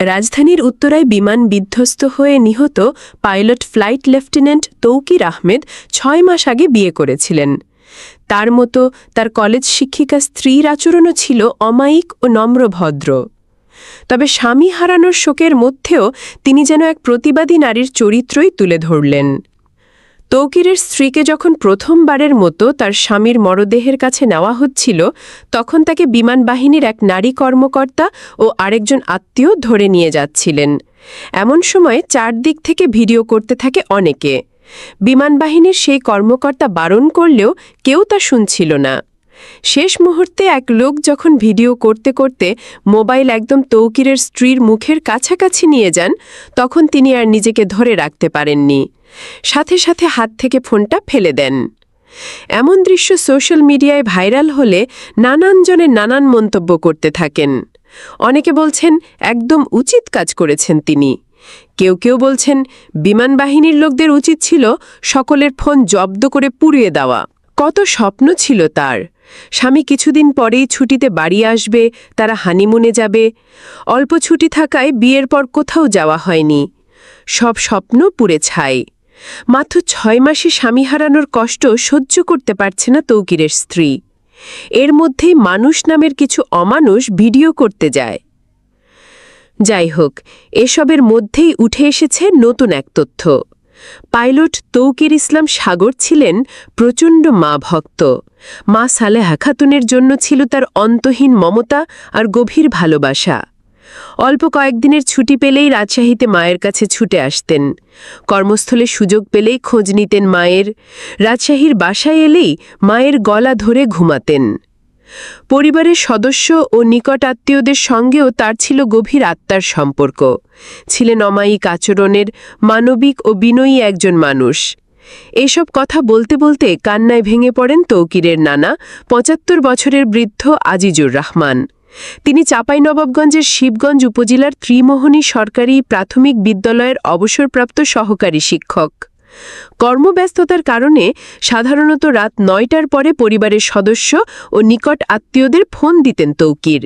রাজধানীর উত্তরায় বিমান বিধ্বস্ত হয়ে নিহত pilot flight lieutenant Tauqir Ahmed ছয় মাস আগে বিয়ে করেছিলেন। তার মতো তার কলেজ শিক্ষিকা স্ত্রীর আচরণও ছিল অমায়িক ও নম্রভদ্র তবে স্বামী হারানোর শোকের মধ্যেও তিনি যেন এক প্রতিবাদী নারীর চরিত্রই তুলে ধরলেন। তৌকিরের স্ত্রীকে যখন প্রথমবারের মতো তার স্বামীর মরদেহের কাছে নেওয়া হচ্ছিল, তখন তাকে বিমান বাহিনীর এক নারী কর্মকর্তা ও আরেকজন আত্মীয় ধরে নিয়ে যাচ্ছিলেন। এমন সময় চারদিক থেকে ভিডিও করতে থাকে অনেকে। বিমান বাহিনীর সেই কর্মকর্তা বারণ করলেও কেউ তা শুনছিল না। শেষ মুহূর্তে এক লোক যখন ভিডিও করতে করতে মোবাইল একদম তৌকিরের স্ত্রীর মুখের কাছাকাছি নিয়ে যান, তখন তিনি আর নিজেকে ধরে রাখতে পারেননি। সাথে সাথে হাত থেকে ফোনটা ফেলে দেন। এমন দৃশ্য সোশ্যাল মিডিয়ায় ভাইরাল হলে নানান জনে নানান মন্তব্য করতে থাকেন। অনেকে বলছেন, একদম উচিত কাজ করেছেন তিনি। কেউ কেউ বলছেন, বিমান বাহিনীর লোকদের উচিত ছিল সকলের ফোন জব্দ করে পুড়িয়ে দেওয়া। কত স্বপ্ন ছিল তার। স্বামী কিছুদিন পরেই ছুটিতে বাড়ি আসবে, তারা হানিমুনে যাবে। অল্প ছুটি থাকায় বিয়ের পর কোথাও যাওয়া হয়নি। সব স্বপ্ন পুড়ে ছাই মাত্র ছয় মাসে স্বামী হারানোর কষ্ট সহ্য করতে পারছে না তৌকিরের স্ত্রী। এর মধ্যেই মানুষ নামের কিছু অমানুষ ভিডিও করতে যায়। যাই হোক, এসবের মধ্যেই উঠে এসেছে নতুন এক তথ্য। পাইলট তৌকির ইসলাম সাগর ছিলেন প্রচণ্ড মা ভক্ত। মা সালেহা খাতুনের জন্য ছিল তার অন্তহীন মমতা আর গভীর ভালোবাসা। অল্প কয়েকদিনের ছুটি পেলেই রাজশাহীতে মায়ের কাছে ছুটে আসতেন। কর্মস্থলে সুযোগ পেলেই খোঁজ নিতেন মায়ের। রাজশাহীর বাসায় এলেই মায়ের গলা ধরে ঘুমাতেন। পরিবারের সদস্য ও নিকট আত্মীয়দের সঙ্গেও তার ছিল গভীর আত্মার সম্পর্ক। ছিলেন অমায়িক আচরণের মানবিক ও বিনয়ী একজন মানুষ। এসব কথা বলতে বলতে কান্নায় ভেঙে পড়েন তৌকিরের নানা, পঁচাত্তর বছরের বৃদ্ধ আজিজুর রহমান। তিনি চাঁপাইনবাবগঞ্জের শিবগঞ্জ উপজেলার ত্রিমোহনী সরকারি প্রাথমিক বিদ্যালয়ের অবসরপ্রাপ্ত সহকারী শিক্ষক। কর্মব্যস্ততার কারণে সাধারণত রাত নয়টার পরে পরিবারের সদস্য ও নিকট আত্মীয়দের ফোন দিতেন তৌকির।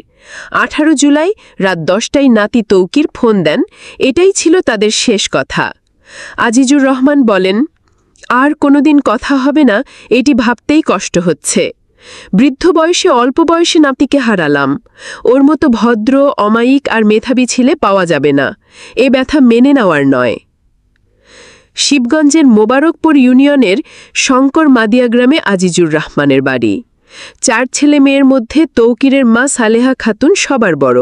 আঠারো জুলাই রাত দশটায় নাতি তৌকির ফোন দেন, এটাই ছিল তাদের শেষ কথা। আজিজুর রহমান বলেন, আর কোনোদিন কথা হবে না, এটি ভাবতেই কষ্ট হচ্ছে। বৃদ্ধ বয়সে অল্প বয়সে নাতিকে হারালাম। ওর মতো ভদ্র, অমায়িক আর মেধাবী ছেলে পাওয়া যাবে না। এ ব্যথা মেনে নেওয়ার নয়। শিবগঞ্জের মোবারকপুর ইউনিয়নের শঙ্কর মাদিয়া গ্রামে আজিজুর রহমানের বাড়ি। চার ছেলে মেয়ের মধ্যে তৌকিরের মা সালেহা খাতুন সবার বড়।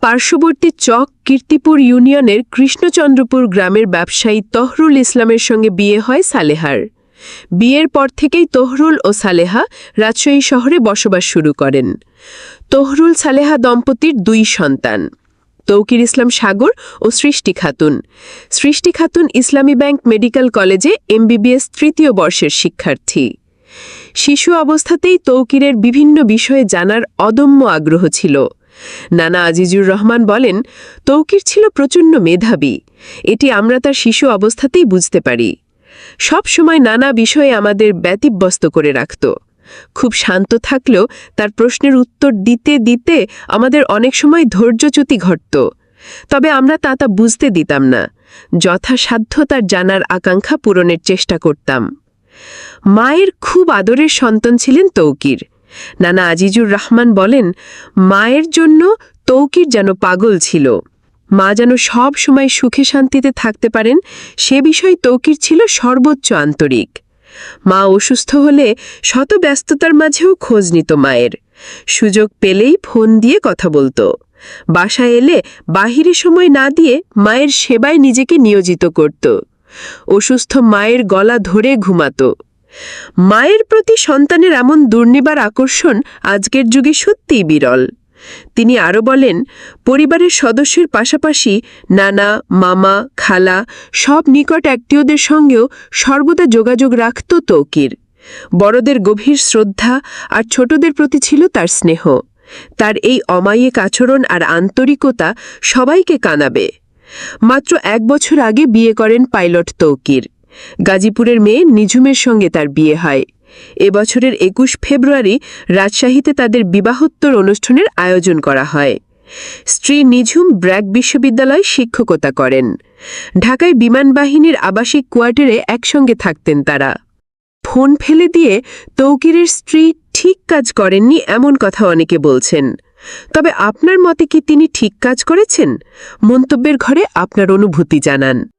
পার্শ্ববর্তী চক কীর্তিপুর ইউনিয়নের কৃষ্ণচন্দ্রপুর গ্রামের ব্যবসায়ী তহরুল ইসলামের সঙ্গে বিয়ে হয় সালেহার। বিয়ের পর থেকেই তহরুল ও সালেহা রাজশাহী শহরে বসবাস শুরু করেন। তহরুল সালেহা দম্পতির দুই সন্তান, তৌকির ইসলাম সাগর ও সৃষ্টি খাতুন। সৃষ্টি খাতুন ইসলামী ব্যাংক মেডিকেল কলেজে এমবিবিএস তৃতীয় বর্ষের শিক্ষার্থী। শিশু অবস্থাতেই তৌকিরের বিভিন্ন বিষয়ে জানার অদম্য আগ্রহ ছিল। নানা আজিজুর রহমান বলেন, তৌকির ছিল প্রচণ্ড মেধাবী। এটি আমরা তার শিশু অবস্থাতেই বুঝতে পারি। সব সময় নানা বিষয়ে আমাদের ব্যতিব্যস্ত করে রাখত। খুব শান্ত থাকলেও তার প্রশ্নের উত্তর দিতে দিতে আমাদের অনেক সময় ধৈর্যচ্যুতি ঘটত। তবে আমরা তা তা বুঝতে দিতাম না। যথাসাধ্য তার জানার আকাঙ্ক্ষা পূরণের চেষ্টা করতাম। মায়ের খুব আদরের সন্তান ছিলেন তৌকির। নানা আজিজুর রহমান বলেন, মায়ের জন্য তৌকির যেন পাগল ছিল। মা যেন সব সময় সুখে শান্তিতে থাকতে পারেন, সে বিষয় তৌকির ছিল সর্বোচ্চ আন্তরিক। মা অসুস্থ হলে শত ব্যস্ততার মাঝেও খোঁজ নিত মায়ের। সুযোগ পেলেই ফোন দিয়ে কথা বলতো। বাসায় এলে বাহিরে সময় না দিয়ে মায়ের সেবায় নিজেকে নিয়োজিত করত। অসুস্থ মায়ের গলা ধরে ঘুমাত। মায়ের প্রতি সন্তানের এমন দুর্নিবার আকর্ষণ আজকের যুগে সত্যিই বিরল। তিনি আরও বলেন, পরিবারের সদস্যের পাশাপাশি নানা, মামা, খালা সব নিকট আত্মীয়দের সঙ্গেও সর্বদা যোগাযোগ রাখত তৌকির। বড়দের গভীর শ্রদ্ধা আর ছোটদের প্রতি ছিল তার স্নেহ। তার এই অমায়িক আচরণ আর আন্তরিকতা সবাইকে কানাবে। মাত্র এক বছর আগে বিয়ে করেন পাইলট তৌকির। গাজীপুরের মেয়ে নিঝুমের সঙ্গে তার বিয়ে হয়। এবছরের একুশ ফেব্রুয়ারি রাজশাহীতে তাদের বিবাহোত্তর অনুষ্ঠানের আয়োজন করা হয়। স্ত্রী নিঝুম ব্র্যাক বিশ্ববিদ্যালয়ে শিক্ষকতা করেন। ঢাকায় বিমান বাহিনীর আবাসিক কোয়ার্টারে একসঙ্গে থাকতেন তারা। ফোন ফেলে দিয়ে তৌকিরের স্ত্রী ঠিক কাজ করেননি এমন কথা অনেকে বলছেন। তবে আপনার মতে কি তিনি ঠিক কাজ করেছেন? মন্তব্যের ঘরে আপনার অনুভূতি জানান।